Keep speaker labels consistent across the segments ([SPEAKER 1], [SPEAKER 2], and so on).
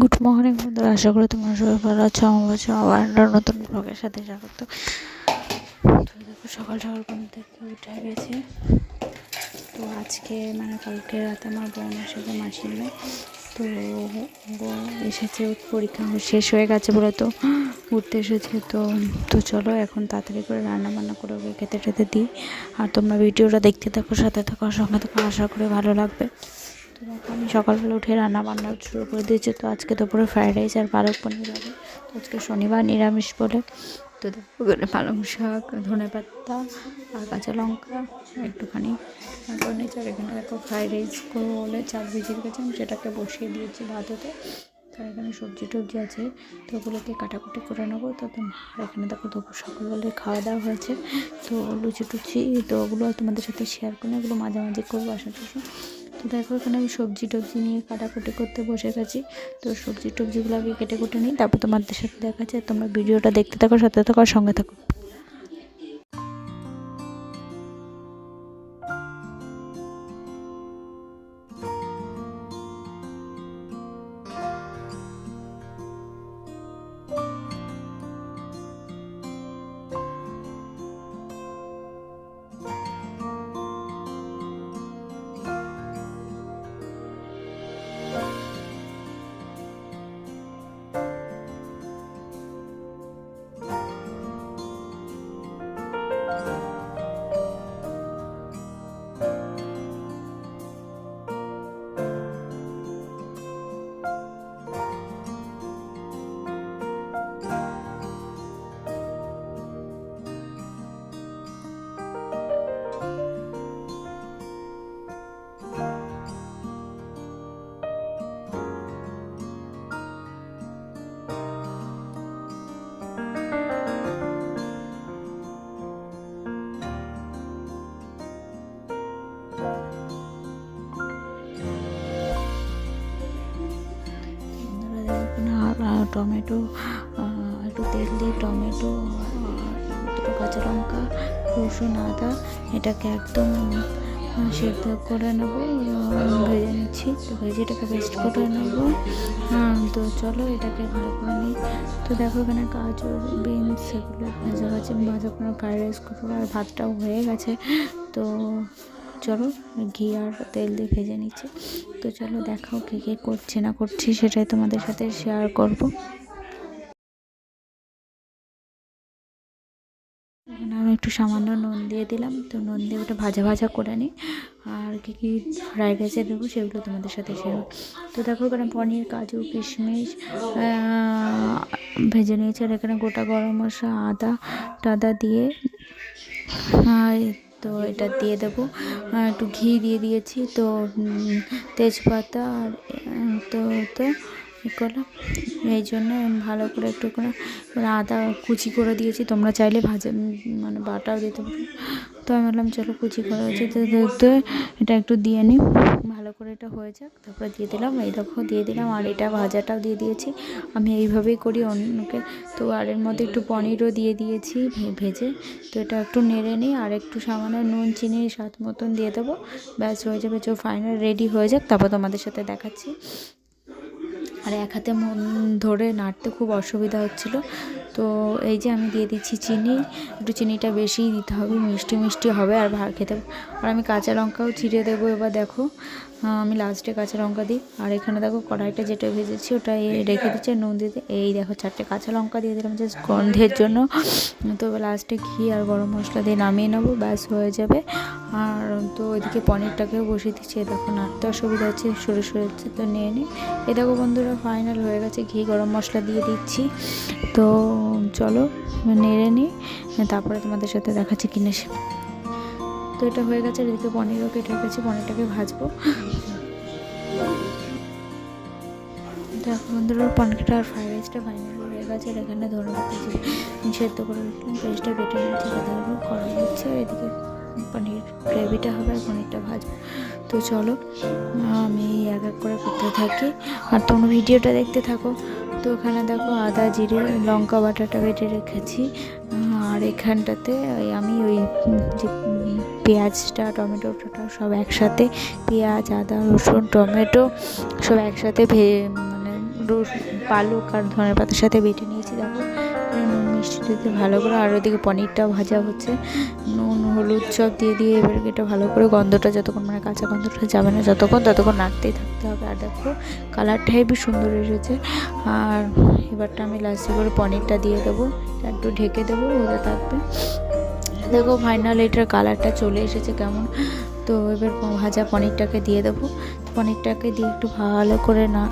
[SPEAKER 1] Good morning বন্ধুরা, আশা করি তোমরা সবাই ভালো আছো আমার আছো। আবার একটা নতুন ব্লগের সাথে স্বাগত। তো দেখো, সকাল সকাল ঘুম থেকে উঠে গেছে। তো আজকে মানে কালকে রাতে আমার বোন এসেছে মেয়ে তো বোন এসেছে পরীক্ষা শেষ হয়ে গেছে বলে তো উঠতে এসেছে। তো তো চলো, এখন তাড়াতাড়ি করে রান্না বান্না করে ওকে খেতে টেতে দিই। আর তোমরা ভিডিওটা দেখতে থাকো, সাথে থাকো সঙ্গে থাকো, আশা করি ভালো লাগবে। তো দেখো আমি সকালবেলা উঠে রান্না বান্না শুরু করে দিয়েছি। তো আজকে তো পুরো ফ্রাইড রাইস আর পালক পনির হবে। তো আজকে শনিবার নিরামিষ বলে। তো দেখো ওখানে পালং শাক, ধনে পাতা আর কাঁচা লঙ্কা একটুখানি করে নিয়েছি। আর এখানে দেখো ফ্রাইড রাইস করব বলে চাল ভিজিয়ে আমি সেটাকে বসিয়ে দিয়েছি ভাত হতে তার এখানে সবজি টবজি আছে, তো ওগুলোকে কাটাকুটি করে নেব। তো আর এখানে দেখো দুপুর সকালবেলায় খাওয়া দাওয়া হয়েছে। তো লুচি টুচি, তো ওগুলো তোমাদের সাথে শেয়ার করে ওগুলো মাঝামাঝি করব আশেপাশে তো দেখো, এখানে আমি সবজি টবজি নিয়ে কাটাকুটি করতে বসে গেছি। তো সবজি টবজিগুলো আগে কেটে কুটে নিই, তারপর তোমাদের সাথে দেখা যায় তোমরা ভিডিওটা দেখতে থাকো, সাথে থাকো সঙ্গে থাকো। টমেটো একটু তেল দিয়ে টমেটো দুটো কাঁচা লঙ্কা, রসুন, আদা, এটাকে একদম সেদ্ধ করে নেব ভেজে নিচ্ছি। তো ভেজে এটাকে পেস্ট করে নেব। তো চলো এটাকে ভালো করে নিই। তো দেখো এখানে গাজর, বিনস এগুলো ভাজা ভাজা ভাজা করে ফ্রাইড রাইস করব আর ভাতটাও হয়ে গেছে। তো চলো ঘি আর তেল দিয়ে ভেজে নিচ্ছি। তো চলো দেখাও কে কে করছে না করছি সেটাই তোমাদের সাথে শেয়ার করব। এখানে আমি একটু সামান্য নুন দিয়ে দিলাম। তো নুন দিয়ে ওটা ভাজা ভাজা করে নিই আর কী কী ফ্রাইড রাইসে দেবো সেগুলো তোমাদের সাথে শেয়ার তো দেখো এখানে পনির, কাজু, কিশমিশ ভেজে নিয়েছি। আর এখানে গোটা গরম মশলা, আদা, টাদা দিয়ে আর তো এটা দিয়ে দেবো। একটু ঘি দিয়ে দিয়েছি। তো তেজপাতা আর তো তো ই করলাম। এই জন্য ভালো করে একটু করে করে আদা কুচি করে দিয়েছি। তোমরা চাইলে ভাজা মানে বাটাও দিতে পারো। তো আমি বললাম, চলো কুচি করা হয়েছে। তো এটা একটু দিয়ে নিই। ভালো করে এটা হয়ে যাক, তারপরে দিয়ে দিলাম। এই দেখো, দিয়ে দিলাম। আর এটা ভাজাটাও দিয়ে দিয়েছি। আমি এইভাবেই করি অন্যকে। তো আর এর মধ্যে একটু পনিরও দিয়ে দিয়েছি ভেজে। তো এটা একটু নেড়ে নিই। আর একটু সামান্য নুন, চিনি, স্বাদ মতন দিয়ে দেবো। ব্যাস হয়ে যাবে। চো ফাইনাল রেডি হয়ে যাক। তারপর তোমাদের সাথে দেখাচ্ছি। আর এক হাতে মন ধরে নাড়তে খুব অসুবিধা হচ্ছিল। তো এই যে আমি দিয়ে দিচ্ছি চিনি, একটু চিনিটা বেশিই দিতে হবে, মিষ্টি মিষ্টি হবে আর খেতে আর আমি কাঁচা লঙ্কাও চিড়ে দেবো এবার দেখো। আমি লাস্টে কাঁচা লঙ্কা দিই। আর এখানে দেখো কড়াইটা যেটা ভেজেছি ওটা রেখে দিচ্ছে নুন দিতে এই দেখো চারটে কাঁচা লঙ্কা দিয়ে দিলাম জাস্ট গন্ধের জন্য। তো লাস্টে ঘি আর গরম মশলা দিয়ে নামিয়ে নেব, ব্যাস হয়ে যাবে। আর তো ওইদিকে পনিরটাকেও বসিয়ে দিচ্ছি। দেখো নাড়তে অসুবিধা হচ্ছে, সরে হচ্ছে, তো নিয়ে নিই এ দেখো বন্ধুরা ফাইনাল হয়ে গেছে, ঘি গরম মশলা দিয়ে দিচ্ছি। তো চলো নেড়ে নিই তারপরে তোমাদের সাথে দেখাচ্ছি কিনে এটা হয়ে গেছে এদিকে পনিরও কেটে রেখেছি পনিরটাকে ভাজবো। দেখো বন্ধুরা, পনিরটা আর ফ্রাইড রাইসটা ফাইনাল হয়ে গেছে, আর এখানে ধরে রেখেছি সেদ্ধ করে রাখলাম পেস্টটা বেটে নিয়েছি যাতে করা হচ্ছে এদিকে পনির গ্রেভিটা হবে আর পনিরটা ভাজবো। তো চলো, আমি এক এক করে করতে থাকি, আর তোমরা ভিডিওটা দেখতে থাকো। তো ওখানে দেখো আদা, জিরে, লঙ্কা বাটাটা বেটে রেখেছি, আর এখানটাতে আমি ওই যে পেঁয়াজটা, টমেটোটা সব একসাথে, পেঁয়াজ, আদা, রসুন, টমেটো সব একসাথে ভে মানে পালক আর ধনের পাতার সাথে বেটে নিয়েছি নুন মিষ্টি দিতে ভালো করে। আর ওদিকে পনিরটাও ভাজা হচ্ছে। নুন, হলুদ সব দিয়ে দিয়ে এবার এটা ভালো করে গন্ধটা যতক্ষণ মানে কাঁচা গন্ধটা যাবে না যতক্ষণ, ততক্ষণ নাড়তেই থাকতে হবে। আর দেখো কালারটা হেবি সুন্দর এসেছে। আর এবারটা আমি লাস্টে করে পনিরটা দিয়ে দেবো। একটু ঢেকে দেবো হতে থাকবে। দেখো ফাইনাল এটার কালারটা চলে এসেছে কেমন? তো এবার ভাজা পনিরটাকে দিয়ে দেবো। পনিরটাকে দিয়ে একটু ভালো করে না,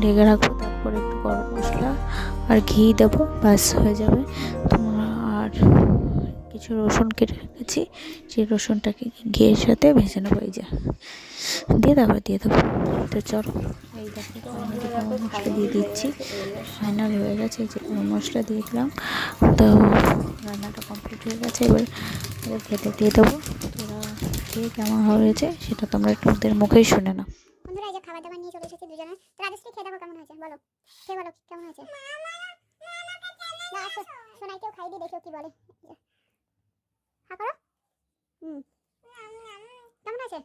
[SPEAKER 1] ঢেকে রাখব, তারপরে একটু গরম মশলা আর ঘি দেবো বাস হয়ে যাবে। তোমরা কিছু রসুন কেটে রেখেছি। সেই রসুনটাকে ঘিয়ের সাথে ভেজে নেব, এই যে। দিয়ে তারপরে দিয়ে দেবো। তো চলো, এই দেখো মশলা দিয়ে দিচ্ছি। ফাইনাল হয়ে গেছে যে মশলা দিয়ে দিলাম। তো রান্নাটা কমপ্লিট হয়ে গেছে, এবার খেতে দিয়ে দেবো। তোরা খেয়ে কেমন হয়েছে সেটা তোমরা ওদের মুখেই শুনে নাও।
[SPEAKER 2] বন্ধুরা, এই যে খাবার দাবার নিয়ে চলে এসেছি দুজনে। তো রাজশ্রী খেয়ে কেমন হয়েছে, বলো। খেয়ে বলো কেমন হয়েছে। না খাই দিয়ে কি বলে। হা করো হুম। কেমন আছে?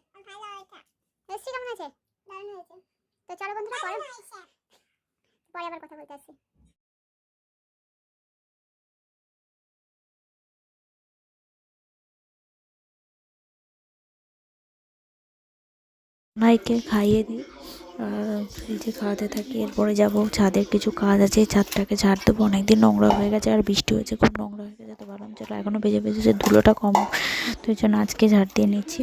[SPEAKER 2] রাজশ্রী কেমন আছে? তো চলো বন্ধুরা পরে পরে আবার কথা বলতে আসছি
[SPEAKER 1] ভাইকে খাইয়ে দিই। আর ফ্রিজে খাওয়াতে থাকি এরপরে যাব। ছাদের কিছু কাজ আছে ছাদটাকে ঝাড় দেবো। অনেকদিন নোংরা হয়ে গেছে আর বৃষ্টি হয়েছে খুব নোংরা হয়ে গেছে তো চলো এখনও বেজে বেজেছে ধুলোটা কম, তো এই জন্য আজকে ঝাড় দিয়ে নিচ্ছি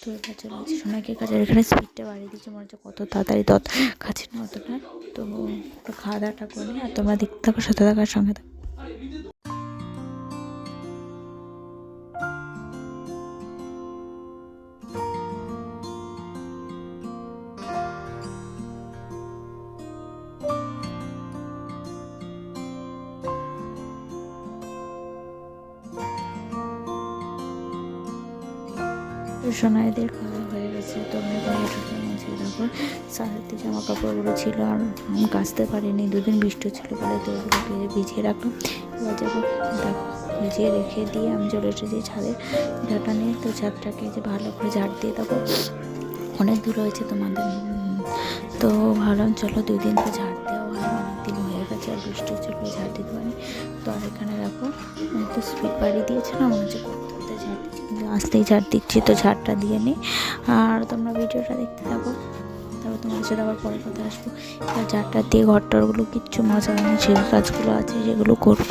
[SPEAKER 1] তো এবার চলে যাচ্ছি সোনাকে কাজের এখানে স্পিডটা বাড়িয়ে দিচ্ছি মনে হচ্ছে কত তাড়াতাড়ি তত খাচ্ছি না অতটা। তো খাওয়া দাওয়াটা করে আর তোমরা দেখতে থাকো, সাথে থাকার সঙ্গে থাকো। সোনাইদের খাওয়া হয়ে গেছে, তো আমি এবার এটাকে মুছে দেখো সারাতে জামা কাপড়গুলো ছিল আর কাচতে পারিনি, দুদিন বৃষ্টি ছিল বলে তো ওগুলোকে ভিজিয়ে রাখলাম। এবার যাব ভিজিয়ে রেখে দিয়ে আমি চলে এসেছি ছাদে ঝাঁটা নিয়ে। তো ছাদটাকে যে ভালো করে ঝাড় দিয়ে দেবো। অনেক দূর হয়েছে তোমাদের। তো ভাবলাম চলো দুই দিন তো ঝাড় দেওয়া হয় অনেক দিন হয়ে গেছে আর বৃষ্টি হচ্ছিল ঝাড় দিতে পারি তো আর এখানে দেখো তো স্পিড বাড়িয়ে দিয়েছে না হচ্ছে আসতেই ঝাড় দিচ্ছি, তো ঝাড়টা দিয়ে নিই আর তোমরা ভিডিওটা দেখতে থাকো, তারপর তোমার সাথে আবার পরে কথা আসব। আর ঝাড়টা দিয়ে ঘরটরগুলো কিচ্ছু মজা হয়নি কাজগুলো আছে সেগুলো করব।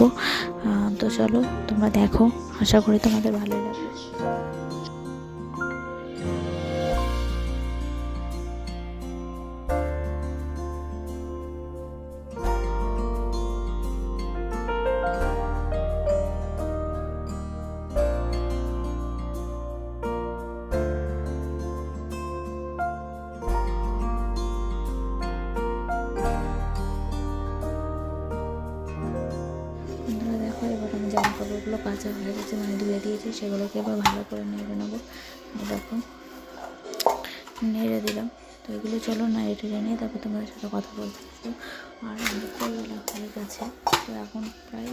[SPEAKER 1] তো চলো তোমরা দেখো, আশা করি তোমাদের ভালো লাগবে। কাঁচা হয়ে গেছে মানে ধুয়ে দিয়েছি, সেগুলোকে এবার ভালো করে নেড়ে নেব। দেখো, নেড়ে দিলাম। তো এগুলো চলো না, এটে নিয়ে তারপর তোমাদের সাথে কথা বলতে আর দুপুরবেলা হয়ে গেছে। তো এখন প্রায়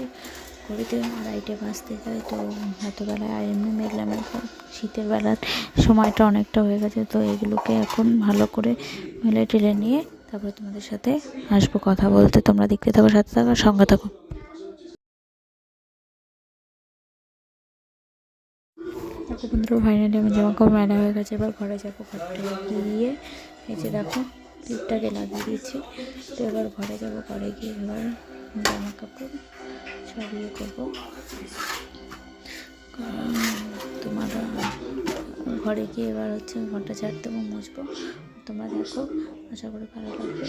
[SPEAKER 1] ঘড়িতে আড়াইটে বাজতে যায় তো রাতবেলায় আর এমনি মেঘলা মেঘলা শীতের বেলার সময়টা অনেকটা হয়ে গেছে। তো এগুলোকে এখন ভালো করে মেলে টেলে নিয়ে তারপরে তোমাদের সাথে আসব কথা বলতে। তোমরা দেখতে থাকো, সাথে থাকো সঙ্গে থাকো। দেখো বন্ধুরা ফাইনালি আমি জামা কাপড় মেলা হয়ে গেছে, এবার ঘরে যাব ঘরটা গিয়ে। এই যে দেখো টিপটাকে লাগিয়ে দিয়েছি। তো এবার ঘরে যাব, ঘরে গিয়ে এবার জামা কাপড় সব ইয়ে করব। কারণ তোমার, ঘরে গিয়ে এবার হচ্ছে ঘরটা ঝাড় দেবো, মুছবো। তোমরা দেখো, আশা করি ভালো লাগবে।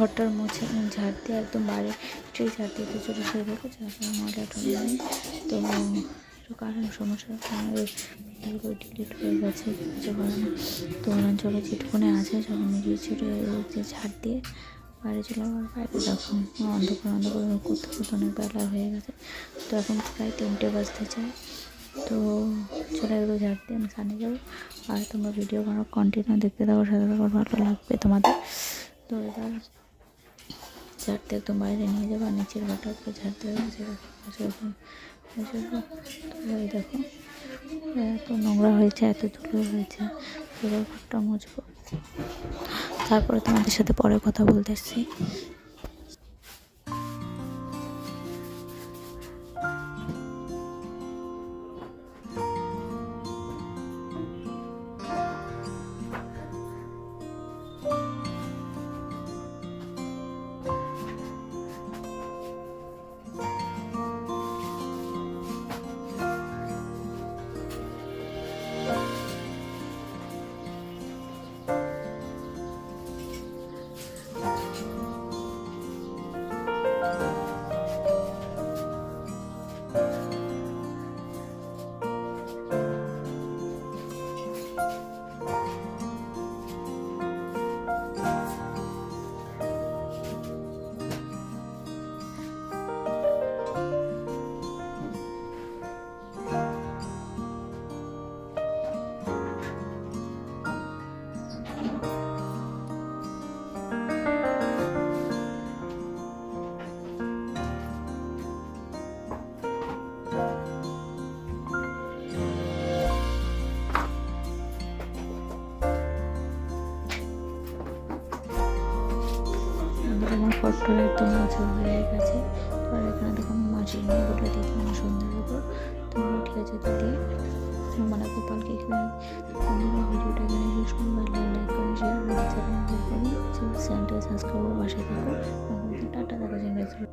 [SPEAKER 1] ঘরটার মুছে ঝাড় দিয়ে একদম বাইরে সেই ঝাড় দিয়ে চলে শুয়ে দেখো যাতে ময়লা টয়লা নেই। তো কারণ সমস্যার কারণে ডিলিট হয়ে গেছে, কিছু করে না তো অঞ্চলে যেটুকুনে আছে, যখন মিলিয়ে ছুটে ঝাড় দিয়ে বাইরে চলে আমার বাইরে দেখো অন্ধকার অন্ধকার করতে করতে অনেক বেলা হয়ে গেছে। তো এখন প্রায় তিনটে বাজতে চায়। তো চলে এগুলো ঝাড় দিয়ে আমি সামনে যাব। আর তোমরা ভিডিও কন্টিনিউ দেখতে থাকো, সাথে থাকো, ভালো লাগবে তোমাদের। তো এবার ঝাড়তে একদম বাইরে নিয়ে যাব, আর নিচের ঘরটা উপরে ঝাড়তে হবে। দেখো এত নোংরা হয়েছে, এত ধুলো হয়েছে এবার ঘরটা মুছবো। তারপরে তোমাদের সাথে পরে কথা বলতে আমার ফটো একদম মোছা হয়ে গেছে। আর এখানে দেখো আমি নিয়ে গোটা দিয়ে সন্ধ্যার উপর তো ঠিক আছে দিদি? মানে গোপালকে এখানে ভিডিওটা এখানে শেষ করুন ভালো লাইক করে শেয়ার করে চ্যানেলটা সাবস্ক্রাইব করে বাসায় থাকুন টাটা, দেখা যায়।